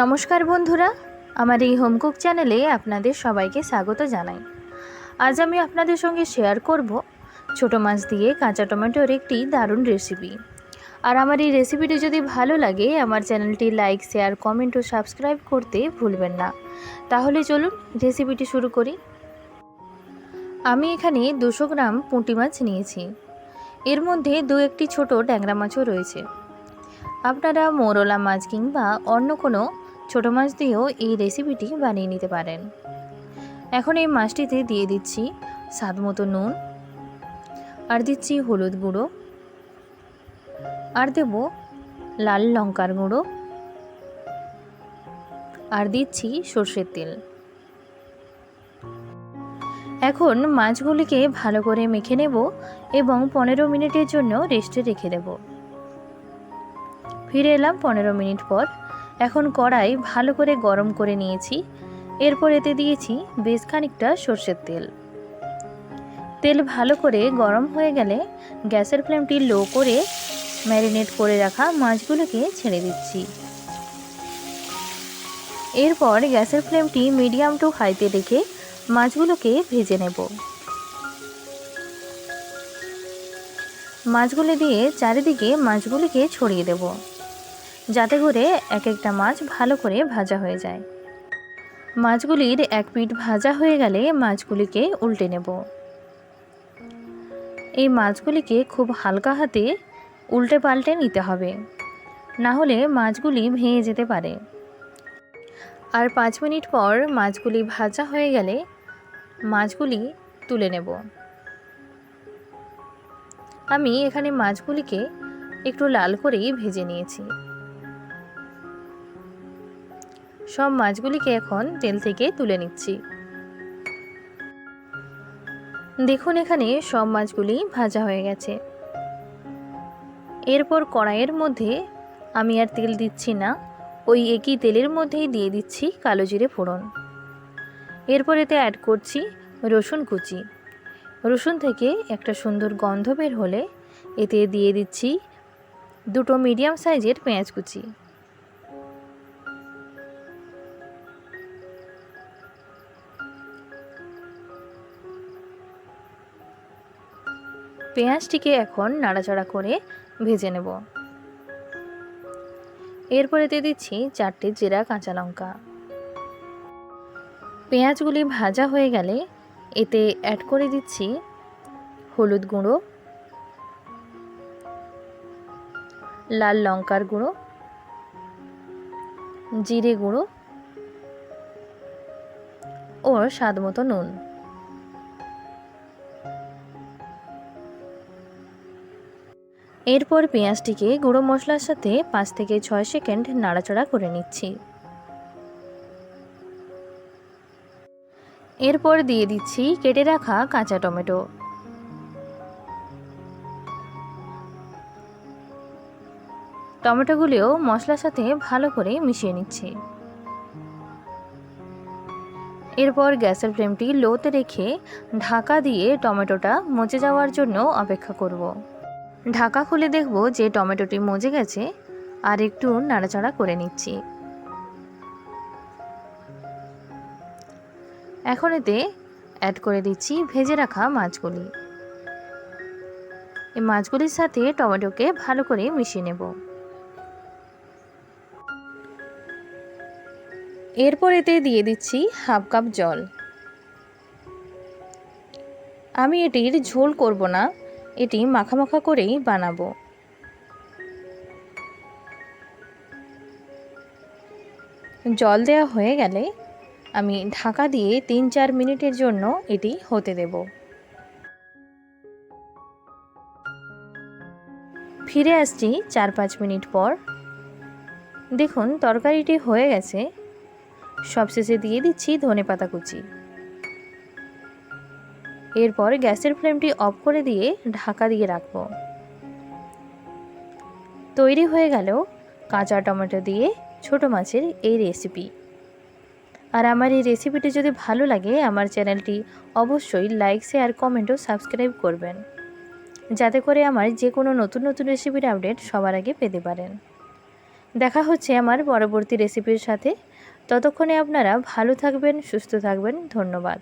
নমস্কার বন্ধুরা, আমার এই হোমকুক চ্যানেলে আপনাদের সবাইকে স্বাগত জানাই। আজ আমি আপনাদের সঙ্গে শেয়ার করব ছোটো মাছ দিয়ে কাঁচা টমেটোর একটি দারুণ রেসিপি আর আমার এই রেসিপিটি যদি ভালো লাগে, আমার চ্যানেলটি লাইক শেয়ার কমেন্ট ও সাবস্ক্রাইব করতে ভুলবেন না। তাহলে চলুন রেসিপিটি শুরু করি। আমি এখানে দুশো গ্রাম পুঁটি মাছ নিয়েছি। এর মধ্যে দু একটি ছোট ট্যাংরা মাছও রয়েছে। আপনারা মোরলা মাছ কিংবা অন্য কোনো ছোটো মাছ দিয়েও এই রেসিপিটি বানিয়ে নিতে পারেন। এখন এই মাছটিতে দিয়ে দিচ্ছি স্বাদ মতো নুন, আর দিচ্ছি হলুদ গুঁড়ো, আর দেব লাল লঙ্কার গুঁড়ো, আর দিচ্ছি সর্ষের তেল। এখন মাছগুলিকে ভালো করে মেখে নেব এবং পনেরো মিনিটের জন্য রেস্টে রেখে দেবো। ফিরে এলাম পনেরো মিনিট পর। এখন কড়াই ভালো করে গরম করে নিয়েছি। এরপর এতে দিয়েছি বেশ খানিকটা সর্ষের তেল। তেল ভালো করে গরম হয়ে গেলে গ্যাসের ফ্লেমটি লো করে ম্যারিনেট করে রাখা মাছগুলোকে ছেড়ে দিচ্ছি। এরপর গ্যাসের ফ্লেমটি মিডিয়াম টু হাইতে রেখে মাছগুলোকে ভেজে নেব। মাছগুলি দিয়ে চারিদিকে মাছগুলিকে ছড়িয়ে দেবো। যাতে করে এক একটা মাছ ভালো করে ভাজা হয়ে যায়। মাছগুলির এক পিঠ ভাজা হয়ে গেলে মাছগুলিকে উল্টে নেব। এই মাছগুলিকে খুব হালকা হাতে উল্টে পাল্টে নিতে হবে। না হলে মাছগুলি ভেঙে যেতে পারে। আর পাঁচ মিনিট পর মাছগুলি ভাজা হয়ে গেলে মাছগুলি তুলে নেব। আমি এখানে মাছগুলিকে একটু লাল করেই ভেজে নিয়েছি। সব মাছগুলিকে এখন তেল থেকে তুলে নিচ্ছি। দেখুন এখানে সব মাছগুলি ভাজা হয়ে গেছে। এরপর কড়াইয়ের মধ্যে আমি আর তেল দিচ্ছি না, ওই একই তেলের মধ্যেই দিয়ে দিচ্ছি কালো জিরে ফোড়ন। এরপর এতে অ্যাড করছি রসুন কুচি। রসুন থেকে একটা সুন্দর গন্ধ বের হলে এতে দিয়ে দিচ্ছি দুটো মিডিয়াম সাইজের পেঁয়াজ কুচি। পেঁয়াজটিকে এখন নাড়াচাড়া করে ভেজে নেব। এরপরে দিয়ে দিচ্ছি চারটে জিরা কাঁচা লঙ্কা। পেঁয়াজগুলি ভাজা হয়ে গেলে এতে অ্যাড করে দিচ্ছি হলুদ গুঁড়ো, লাল লঙ্কার গুঁড়ো, জিরে গুঁড়ো ও স্বাদ মতো নুন। এরপর পেঁয়াজটিকে গুঁড়ো মশলার সাথে পাঁচ থেকে ছয় সেকেন্ড নাড়াচাড়া করে নিচ্ছি। এরপর দিয়ে দিচ্ছি কেটে রাখা কাঁচা টমেটো। টমেটোগুলিও মশলার সাথে ভালো করে মিশিয়ে নিচ্ছি। এরপর গ্যাসের ফ্লেমটি লোতে রেখে ঢাকা দিয়ে টমেটোটা মচে যাওয়ার জন্য অপেক্ষা করব। ঢাকা খুলে দেখব যে টমেটোটি মজে গেছে আর একটু নাড়াচাড়া করে নিচ্ছি। এখন এতে অ্যাড করে দিচ্ছি ভেজে রাখা মাছগুলি। এই মাছগুলির সাথে টমেটোকে ভালো করে মিশিয়ে নেব। এরপর এতে দিয়ে দিচ্ছি হাফ কাপ জল। আমি এটির ঝোল করব না। এটি মাখা মাখা করেই বানাবো। জল দেওয়া হয়ে গেলে আমি ঢাকা দিয়ে তিন চার মিনিটের জন্য এটি হতে দেব। ফিরে আসছি চার পাঁচ মিনিট পর। দেখুন, তরকারিটি হয়ে গেছে। সবশেষে দিয়ে দিচ্ছি ধনে পাতা কুচি। এরপর গ্যাসের ফ্লেমটি অফ করে দিয়ে ঢাকা দিয়ে রাখব। তৈরি হয়ে গেল কাঁচা টমেটো দিয়ে ছোট মাছের এই রেসিপি আর আমার এই রেসিপিটি যদি ভালো লাগে, আমার চ্যানেলটি অবশ্যই লাইক শেয়ার কমেন্ট ও সাবস্ক্রাইব করবেন। যাতে করে আমার যে কোনো নতুন নতুন রেসিপির আপডেট সবার আগে পেতে পারেন। দেখা হচ্ছে আমার পরবর্তী রেসিপির সাথে। ততক্ষণে আপনারা ভালো থাকবেন, সুস্থ থাকবেন। ধন্যবাদ।